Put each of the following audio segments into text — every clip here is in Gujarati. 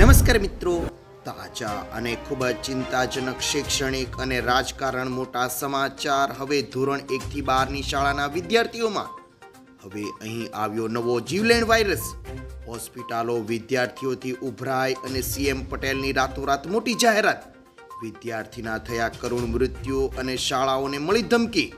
નમસ્કાર મિત્રો. તાજા અને ખૂબ જ ચિંતાજનક શૈક્ષણિક અને રાજકારણ મોટા સમાચાર હવે ધોરણ એકથી બારની શાળાના વિદ્યાર્થીઓમાં. હવે અહીં આવ્યો નવો જીવલેણ વાયરસ. હોસ્પિટલો વિદ્યાર્થીઓથી ઉભરાય અને સીએમ પટેલની રાતોરાત મોટી જાહેરાત. વિદ્યાર્થીના થયા કરુણ મૃત્યુ અને શાળાઓને મળી ધમકી.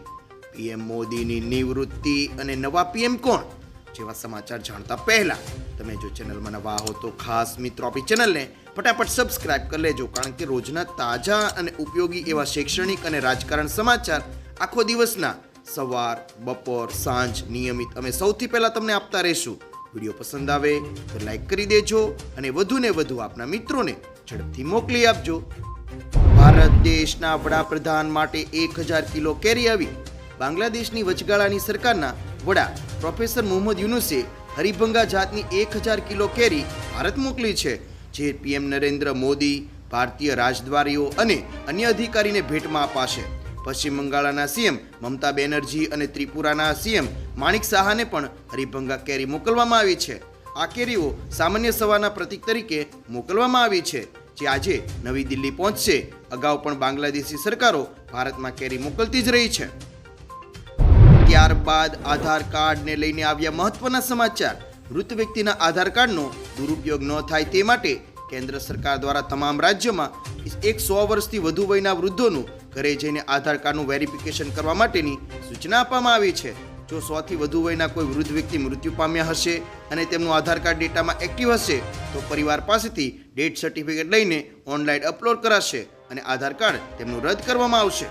પીએમ મોદીની નિવૃત્તિ અને નવા પીએમ કોણ? જેવા સમાચાર જાણતા પહેલા તમે જો ચેનલમાં નવા હો તો ખાસ મિત્રો આપણી ચેનલને ફટાફટ સબસ્ક્રાઇબ કરી લેજો, કારણ કે રોજના તાજા અને ઉપયોગી એવા શૈક્ષણિક અને રાજકારણ સમાચાર આખો દિવસના સવાર, બપોર, સાંજ નિયમિત અમે સૌથી પહેલાં તમને આપતા રહીશું. વીડિયો પસંદ આવે તો લાઈક કરી દેજો અને વધુને વધુ આપના મિત્રોને ઝડપથી મોકલી આપજો. ભારત દેશના વડાપ્રધાન માટે એક હજાર કિલો કેરી આવી. બાંગ્લાદેશની વચગાળાની સરકારના વડા પ્રોફેસર મોહમ્મદ યુનુસે હરિભંગા જાતની એક હજાર કિલો કેરી ભારત મોકલી છે, જે પીએમ નરેન્દ્ર મોદી, ભારતીય રાજદ્વારીઓ અને અન્ય અધિકારીને ભેટમાં અપાશે. પશ્ચિમ બંગાળના સીએમ મમતા બેનર્જી અને ત્રિપુરાના સીએમ માણિક સાહાને પણ હરિભંગા કેરી મોકલવામાં આવી છે. આ કેરીઓ સામાન્ય સવારના પ્રતીક તરીકે મોકલવામાં આવી છે, જે આજે નવી દિલ્હી પહોંચશે. અગાઉ પણ બાંગ્લાદેશી સરકારો ભારતમાં કેરી મોકલતી જ રહી છે. ત્યારબાદ આધાર કાર્ડને લઈને આવ્યા મહત્વના સમાચાર. મૃત વ્યક્તિના આધાર કાર્ડનો દુરુપયોગ ન થાય તે માટે કેન્દ્ર સરકાર દ્વારા તમામ રાજ્યમાં એક સો વર્ષથી વધુ વયના વૃદ્ધોનું ઘરે જઈને આધાર કાર્ડનું વેરિફિકેશન કરવા માટેની સૂચના આપવામાં આવી છે. જો સોથી વધુ વયના કોઈ વૃદ્ધ વ્યક્તિ મૃત્યુ પામ્યા હશે અને તેમનું આધાર કાર્ડ ડેટામાં એક્ટિવ હશે, તો પરિવાર પાસેથી ડેથ સર્ટિફિકેટ લઈને ઓનલાઈન અપલોડ કરાશે અને આધાર કાર્ડ તેમનું રદ કરવામાં આવશે.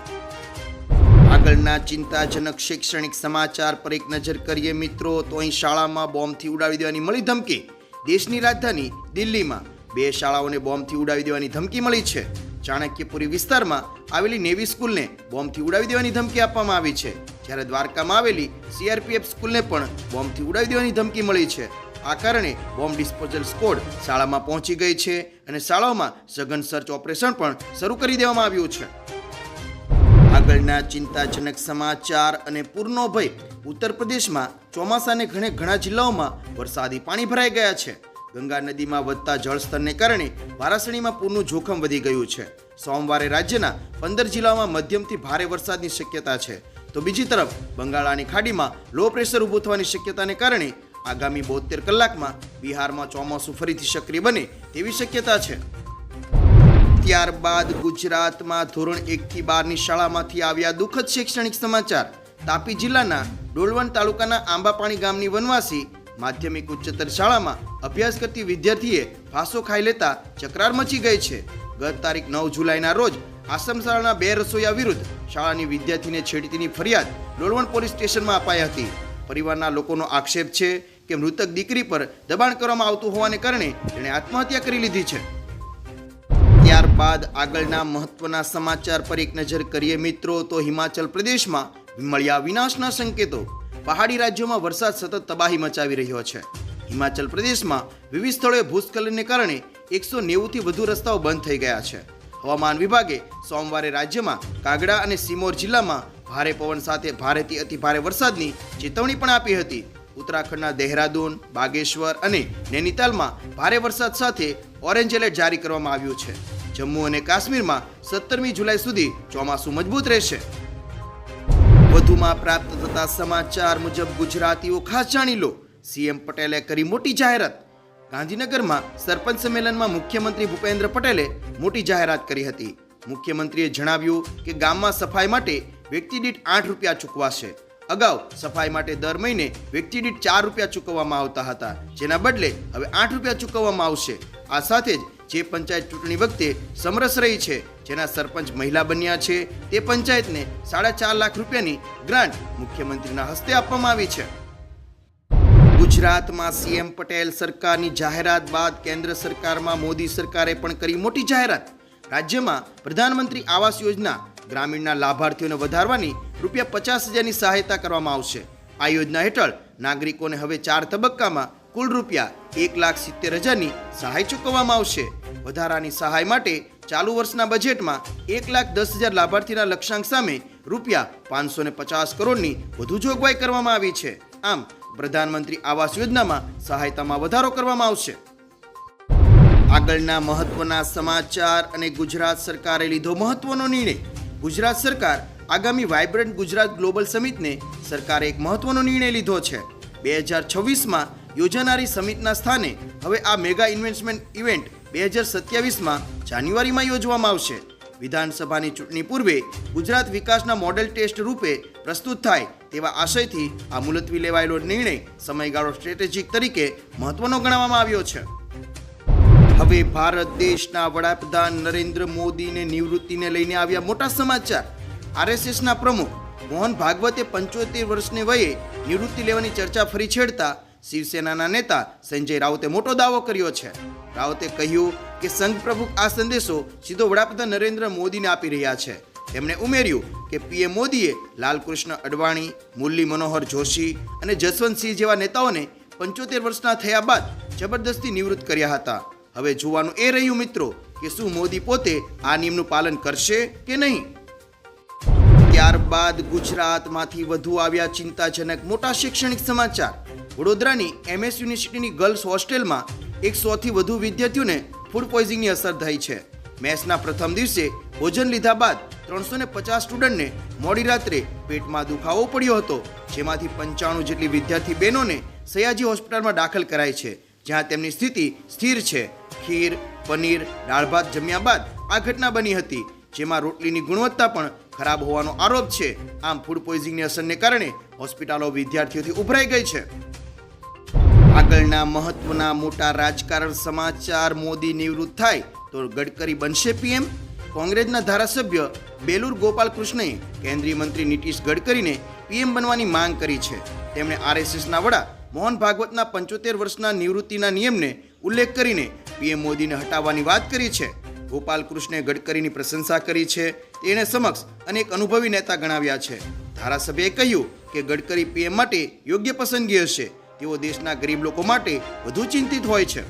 આગળના ચિંતાજનક શૈક્ષણિક સમાચાર પર એક નજર કરીએ મિત્રો, તો અહીં શાળામાં બોમ્બથી ઉડાવી દેવાની મળી ધમકી. દેશની રાજધાની દિલ્હીમાં બે શાળાઓને બોમ્બથી ઉડાવી દેવાની ધમકી મળી છે. ચાણક્યપુરી વિસ્તારમાં આવેલી નેવી સ્કૂલને બોમ્બથી ઉડાવી દેવાની ધમકી આપવામાં આવી છે. જ્યારે દ્વારકામાં આવેલી સીઆરપીએફ સ્કૂલને પણ બોમ્બથી ઉડાવી દેવાની ધમકી મળી છે. આ કારણે બોમ્બ ડિસ્પોઝલ સ્કોડ શાળામાં પહોંચી ગઈ છે અને શાળાઓમાં સઘન સર્ચ ઓપરેશન પણ શરૂ કરી દેવામાં આવ્યું છે. આગળના ચિંતાજનક સમાચાર અને પૂરનો ભય. ઉત્તર પ્રદેશમાં ચોમાસાને ઘણે ઘણા જિલ્લાઓમાં વરસાદી પાણી ભરાઈ ગયા છે. ગંગા નદીમાં વધતા જળસ્તરને કારણે વારાસણીમાં પૂરનું જોખમ વધી ગયું છે. સોમવારે રાજ્યના પંદર જિલ્લાઓમાં મધ્યમથી ભારે વરસાદની શક્યતા છે. તો બીજી તરફ, બંગાળાની ખાડીમાં લો પ્રેશર ઊભું થવાની શક્યતાને કારણે આગામી બોતેર કલાકમાં બિહારમાં ચોમાસું ફરીથી સક્રિય બને તેવી શક્યતા છે. ત્યારબાદ ગુજરાતમાં ધોરણ એકથી બારની શાળામાંથી આવ્યા દુઃખદ શૈક્ષણિક સમાચાર. તાપી જિલ્લાના ડોલવણ તાલુકાના આંબાપાણી ગામની વનવાસી માધ્યમિક ઉચ્ચતર શાળામાં અભ્યાસ કરતી વિદ્યાર્થીએ ફાંસો ખાઈ લેતા ચકરાર મચી ગઈ છે. ગત તારીખ નવ જુલાઈના રોજ આશ્રમ શાળાના બે રસોઈયા વિરુદ્ધ શાળાની વિદ્યાર્થીને છેડતીની ફરિયાદ ડોલવણ પોલીસ સ્ટેશનમાં અપાઈ હતી. પરિવારના લોકોનો આક્ષેપ છે કે મૃતક દીકરી પર દબાણ કરવામાં આવતું હોવાને કારણે તેણે આત્મહત્યા કરી લીધી છે. ત્યારબાદ આગળના મહત્વના સમાચાર પર એક નજર કરીએ મિત્રો, તો હિમાચલ પ્રદેશમાં મળ્યા વિનાશના સંકેતો. પહાડી રાજ્યોમાં વરસાદ સતત તબાહી મચાવી રહ્યો છે. હિમાચલ પ્રદેશમાં વિવિધ સ્થળોએ ભૂસ્ખલનને કારણે એકસો નેવુંથી વધુ રસ્તાઓ બંધ થઈ ગયા છે. હવામાન વિભાગે સોમવારે રાજ્યમાં કાગડા અને સિમોર જિલ્લામાં ભારે પવન સાથે ભારેથી અતિ ભારે વરસાદની ચેતવણી પણ આપી હતી. ઉત્તરાખંડના દહેરાદૂન, બાગેશ્વર અને નૈનીતાલમાં ભારે વરસાદ સાથે ઓરેન્જ એલર્ટ જારી કરવામાં આવ્યું છે. જમ્મુ અને કાશ્મીરમાં સત્તરમી જુલાઈ સુધી ચોમાસું મજબૂત રહેશે. વધુમાં પ્રાપ્ત થતા સમાચાર મુજબ ગુજરાતીઓ ખાસ જાણી લો. સીએમ પટેલે કરી મોટી જાહેરાત. ગાંધીનગરમાં સરપંચ સંમેલનમાં મુખ્યમંત્રી ભૂપેન્દ્ર પટેલે મોટી જાહેરાત કરી હતી. મુખ્યમંત્રીએ જણાવ્યું કે ગામમાં સફાઈ માટે વ્યક્તિ દીઠ આઠ રૂપિયા ચૂકવાશે. અગાઉ સફાઈ માટે દર મહિને વ્યક્તિ દીઠ ચાર રૂપિયા ચૂકવવામાં આવતા હતા. જેના બદલે હવે આઠ રૂપિયા ચૂકવવામાં આવશે. આ સાથે જ જે પંચાયત ચૂંટણી વખતે સમરસ રહી છે, જેના સરપંચ મહિલા બન્યા છે, તે પંચાયતને સાડા ચાર લાખ રૂપિયાની ગ્રાન્ટ મુખ્યમંત્રીના હસ્તે આપવામાં આવી છે. ગુજરાતમાં સીએમ પટેલ સરકારની જાહેરાત બાદ કેન્દ્ર સરકારમાં મોદી સરકારે પણ કરી મોટી જાહેરાત. રાજ્યમાં પ્રધાનમંત્રી આવાસ યોજના ગ્રામીણના લાભાર્થીઓને વધારવાની રૂપિયા પચાસ હજારની સહાયતા કરવામાં આવશે. આ યોજના હેઠળ નાગરિકોને હવે ચાર તબક્કામાં કુલ રૂપિયા એક લાખ સિત્તેર હજારની સહાય ચૂકવવામાં આવશે. વધારાની સહાય માટે ચાલુ વર્ષના બજેટમાં એક લાખ દસ હજાર લાભાર્થીના લક્ષ્યાંક સામે રૂપિયા પાંચસો ને પચાસ કરોડની વધુ જોગવાઈ કરવામાં આવી છે. આમ, પ્રધાનમંત્રી આવાસ યોજનામાં સહાયતામાં વધારો કરવામાં આવશે. આગળના મહત્વના સમાચાર અને ગુજરાત સરકારે લીધો મહત્વનો નિર્ણય. ગુજરાત સરકાર આગામી વાઇબ્રન્ટ ગુજરાત ગ્લોબલ સમિટને સરકારે એક મહત્વનો નિર્ણય લીધો છે. બે હજાર છવ્વીસમાં યોજાનારી સમિટના સ્થાને હવે આ મેગા ઇન્વેસ્ટમેન્ટ ઇવેન્ટ બે હજાર સત્યાવીસમાં જાન્યુઆરીમાં યોજવામાં આવશે. વિધાનસભાની ચૂંટણી પૂર્વે ગુજરાત વિકાસના મોડેલ ટેસ્ટ રૂપે પ્રસ્તુત થાય તેવા આશયથી આ મુલતવી લેવાયેલો નિર્ણય સમયગાળો સ્ટ્રેટેજિક તરીકે મહત્વનો ગણવામાં આવ્યો છે. હવે ભારત દેશના વડાપ્રધાન નરેન્દ્ર મોદીને નિવૃત્તિને લઈને આવ્યા મોટા સમાચાર. આરએસએસના પ્રમુખ મોહન ભાગવતે પંચોતેર વર્ષની વયે નિવૃત્તિ લેવાની ચર્ચા ફરી છેડતા શિવસેનાના નેતા સંજય રાઉતે મોટો દાવો કર્યો છે. રાઉતે કહ્યું કે સંઘ પ્રમુખ આ સંદેશો સીધો વડાપ્રધાન નરેન્દ્ર મોદીને આપી રહ્યા છે. તેમણે ઉમેર્યું કે પીએમ મોદીએ લાલકૃષ્ણ અડવાણી, મુરલી મનોહર જોશી અને જસવંતસિંહ જેવા નેતાઓને પંચોતેર વર્ષના થયા બાદ જબરદસ્તી નિવૃત્ત કર્યા હતા. હવે જોવાનું એ રહ્યું મિત્રો કે શું મોદી પોતે આ નિયમનું પાલન કરશે કે નહીં? ત્યારબાદ ગુજરાતમાંથી વધુ આવ્યા ચિંતાજનક મોટા શૈક્ષણિક સમાચાર. વડોદરાની એમએસ યુનિવર્સિટીની ગર્લ્સ હોસ્ટેલમાં એકસોથી વધુ વિદ્યાર્થીઓને ફૂડ પોઈઝિંગની અસર થઈ છે. મેચના પ્રથમ દિવસે ભોજન લીધા બાદ ત્રણસો ને પચાસ સ્ટુડન્ટને મોડી રાત્રે પેટમાં દુખાવો પડ્યો હતો, જેમાંથી પંચાણું જેટલી વિદ્યાર્થી બહેનોને સયાજી હોસ્પિટલમાં દાખલ કરાઈ છે, જ્યાં તેમની સ્થિતિ સ્થિર છે. ખીર, પનીર, દાળ ભાત જમ્યા બાદ આ ઘટના બની હતી, જેમાં રોટલીની ગુણવત્તા પણ ખરાબ હોવાનો આરોપ છે. આમ ફૂડ પોઈઝિંગની અસરને કારણે હોસ્પિટલો વિદ્યાર્થીઓથી ઉભરાઈ ગઈ છે. આગળના મહત્વના મોટા રાજકારણ સમાચાર મોદી નિવૃત્ત થાય તો ગડકરી બનશે પીએમ. કોંગ્રેસના ધારાસભ્ય બેલુર ગોપાલકૃષ્ણે કેન્દ્રીય મંત્રી નીતિશ ગડકરીને પીએમ બનવાની માંગ કરી છે. તેમણે આરએસએસના વડા મોહન ભાગવતના પંચોતેર વર્ષના નિવૃત્તિના નિયમને ઉલ્લેખ કરીને પીએમ મોદીને હટાવવાની વાત કરી છે. ગોપાલકૃષ્ણે ગડકરીની પ્રશંસા કરી છે. તેણે સમક્ષ અનેક અનુભવી નેતા ગણાવ્યા છે. ધારાસભ્યએ કહ્યું કે ગડકરી પીએમ માટે યોગ્ય પસંદગી હશે. તેઓ દેશના ગરીબ લોકો માટે વધુ ચિંતિત હોય છે.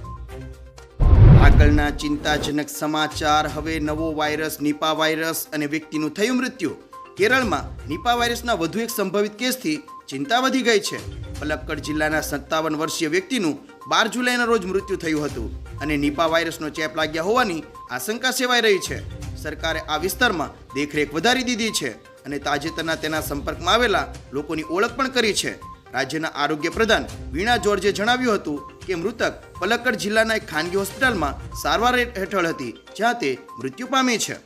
આગળના ચિંતાજનક સમાચાર, હવે નવો વાયરસ, નિપા વાયરસ અને વ્યક્તિનું થયું મૃત્યુ. કેરળમાં નિપા વાયરસના વધુ એક સંભવિત કેસથી ચિંતા વધી ગઈ છે. પલક્કડ જિલ્લાના સત્તાવન વર્ષીય વ્યક્તિનું બાર જુલાઈના રોજ મૃત્યુ થયું હતું અને નિપા વાયરસનો ચેપ લાગ્યા હોવાની આશંકા સેવાઈ રહી છે. સરકારે આ વિસ્તારમાં દેખરેખ વધારી દીધી છે અને તાજેતરના તેના સંપર્કમાં આવેલા લોકોની ઓળખ પણ કરી છે. રાજ્યના આરોગ્ય પ્રધાન વીણા જોર્જે જણાવ્યું હતું કે મૃતક પલક્કડ જિલ્લાના એક ખાનગી હોસ્પિટલમાં સારવાર હેઠળ હતી, જ્યાં તે મૃત્યુ પામી છે.